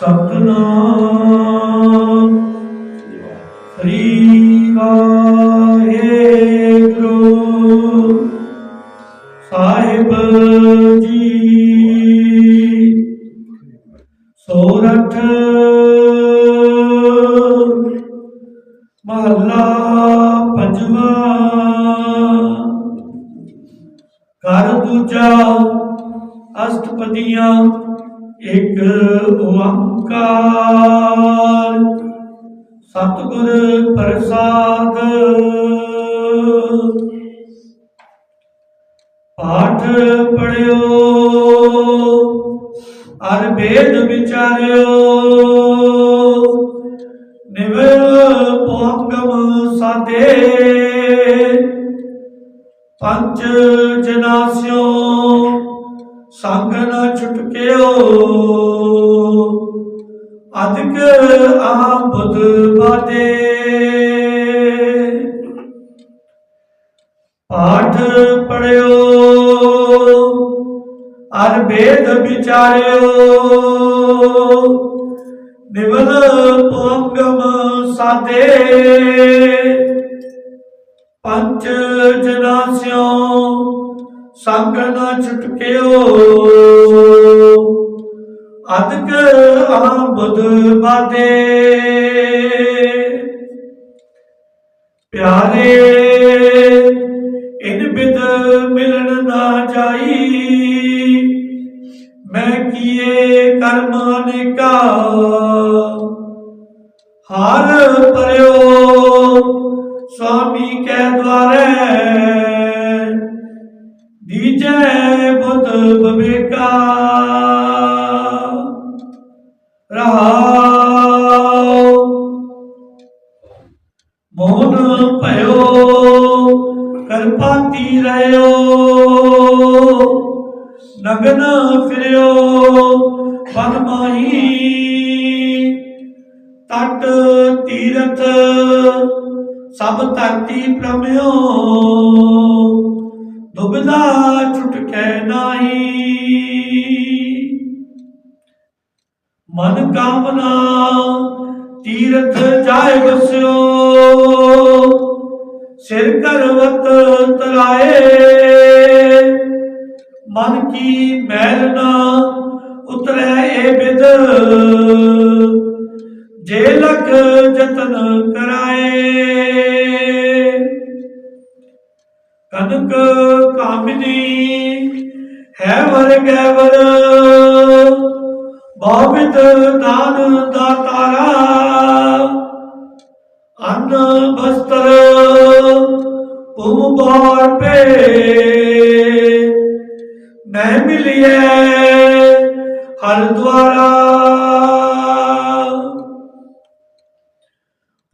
ਸਤਨਾਮ। ਸ੍ਰੀ ਵਾਹਿਗੁਰੂ। ਸਾਹਿਬ ਜੀ। ਸੋਰਠ। ਮਹੱਲਾ ਪੰਜਵਾਂ। ਕਰ ਦੂਜਾ। ਅਸ਼ਟਪਦੀਆਂ। ਇੱਕ ਓੰਕਾਰ। ਸਤਿਗੁਰ ਪ੍ਰਸਾਦ। ਪਾਠ ਪੜਿਓ ਅਰ ਵੇਦ ਵਿਚਾਰਿਓ। ਨਿਵਲ ਪੋੰਗਮ ਸਾਦੇ ਪੰਜ ਜਨਾਸਿਓ। ਸੰਗ ਨਾ ਛੁਟਕਿਓ। ਅਦਿਕ ਆਬਦ ਬਾਦੇ ਪਾਠ ਪੜਿਓ, ਅਰ ਵੇਦ ਵਿਚਾਰਿਓ। ਨਿਵਲ ਪੋੰਗਮ ਸਾਦੇ ਪੰਜ ਜਨਾਸਿਓ ਸੰਗ ਨ ਛੁਟਕਿਓ ਅਦਕ ਆਬਦ ਬਾਦੇ। ਪਿਆਰੇ, ਇਨ ਬਿਦ ਮਿਲਣ ਨਾ ਜਾਈ। ਮੈਂ ਕੀਏ ਨੇ ਅਨੇਕਾ ਹਰ ਪਰਿਓ ਦੀਜੈ ਬੁੱਧ ਬਵੇਕਾ। ਰਹਾਉ ਮੋਨ ਭਇਓ ਕਰਪਾਤੀ ਰਹਿਓ। ਨਗਨ ਫਿਰਿਓ, ਬਨ ਮਾਹੀ। ਤਟ ਤੀਰਥ ਸਭ ਧਰਤੀ ਪ੍ਰਮਿਓ ਦੁਬਿਧਾ ਛੁਟਕੈ ਨਾਹੀ। ਮਨ ਕਾਮਨਾ ਤੀਰਥ ਜਾਏ ਵਸਿਓ ਸਿਰ ਕਰਵਤ ਤਰਾਏ ਮਨ ਕੀ ਮੈਲ ਨਾ ਉਤਰੈ ਏ ਬਿਦ, ਜੇ ਲਖ ਜਤਨ ਕਰਾਏ। ਕਨਕ ਕਾਮਿਨੀ ਹੈ ਵਰ ਗੈਵਰ, ਬਾਬਿਤ ਦਾਨ ਦਾਤਾਰਾ ਅੰਨ ਬਸਤਰ ਤੁਮ ਬਾਰ ਪੇ ਮੈਂ ਮਿਲਿਆ ਹਰ ਦੁਆਰਾ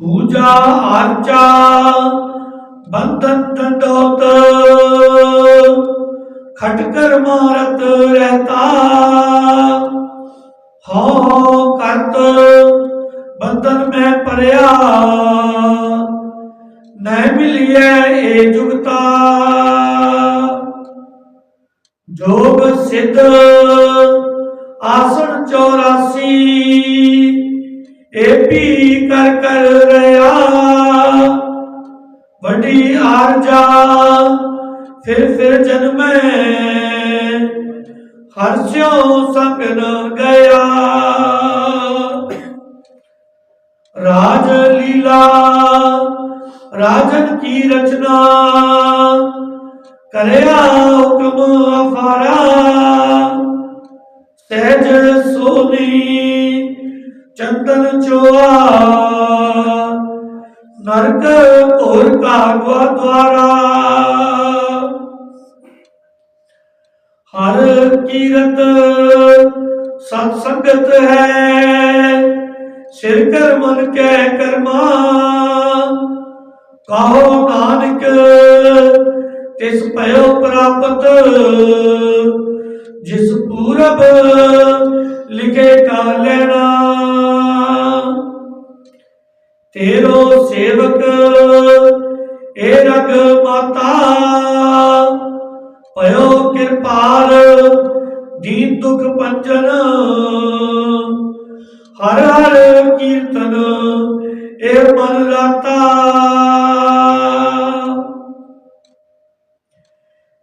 ਪੂਜਾ ਆਰਚਾ ਬੰਧਨ ਦੰਡੋਤ ਖਟਕਰ ਮਾਰਤ ਰਹਤਾ। ਹੋ ਕਰਤ, ਬੰਧਨ ਮੈਂ ਪਰਿਆ ਨੈ ਮਿਲਿਐ ਏ ਜੁਗਤਾ। ਜੋਗ ਸਿੱਧ, ਆਸਣ 84 ਏ ਕਰ ਕਰ ਰਿਆ ਵੱਡੀ ਆਰਜਾ ਫਿਰ ਫਿਰ ਜਨਮੈ। ਹਰਸਿਓ ਸੰਗ ਨ ਗਿਆ। ਰਾਜ ਲੀਲਾ, ਰਾਜਨ ਕੀ ਰਚਨਾ? ਕਰਿਆ ਹੁਕਮ ਅਫਾਰਾ। ਸਹਿਜ ਸੋਨੀ, ਚੰਦਨ ਚੋਆ। ਨਰਕ ਘੋਰ ਕਾਗਵਾ ਦੁਆਰਾ। ਹਰ ਕੀਰਤ ਸਤ ਸੰਗਤ ਹੈ, ਸਿਰ ਕਰ ਮਨ ਕੈ ਕਰਮਾ। ਕਹੋ ਨਾਨਕ ਤਿਸ ਭਇਓ ਪ੍ਰਾਪਤ, ਜਿਸ ਪੂਰਬ ਲਿਖੇ ਕਾ ਲੈਣਾ। ਤੇਰੋ ਸੇਵਕ, ਏ ਰਗ ਮਾਤਾ। ਭਇਓ ਕਿਰਪਾਲ, ਦੀਨ ਦੁਖ ਪੰਜਨ। ਹਰ ਹਰ ਕੀਰਤਨ ਇਹ ਮਨ ਰਾਤਾ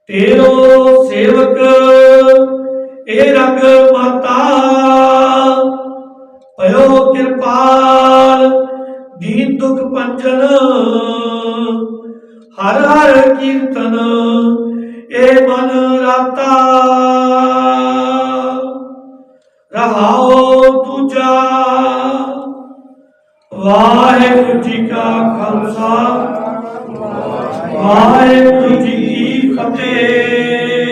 ਤੇਰੋ ਸੇਵਕ, ਏ ਰਗ ਮਾਤਾ। ਭਇਓ ਕਿਰਪਾਲ ਦੁਖ ਪੰਜਨ ਹਰ ਹਰ ਕੀਰਤਨ, ਏ ਮਨ ਰਾਤਾ। ਰਹਾਓ ਤੁਜਾ, ਵਾਹਿਗੁਰੂ ਜੀ ਕਾ ਖਾਲਸਾ, ਵਾਹਿਗੁਰੂ ਜੀ ਕੀ ਫਤਿਹ।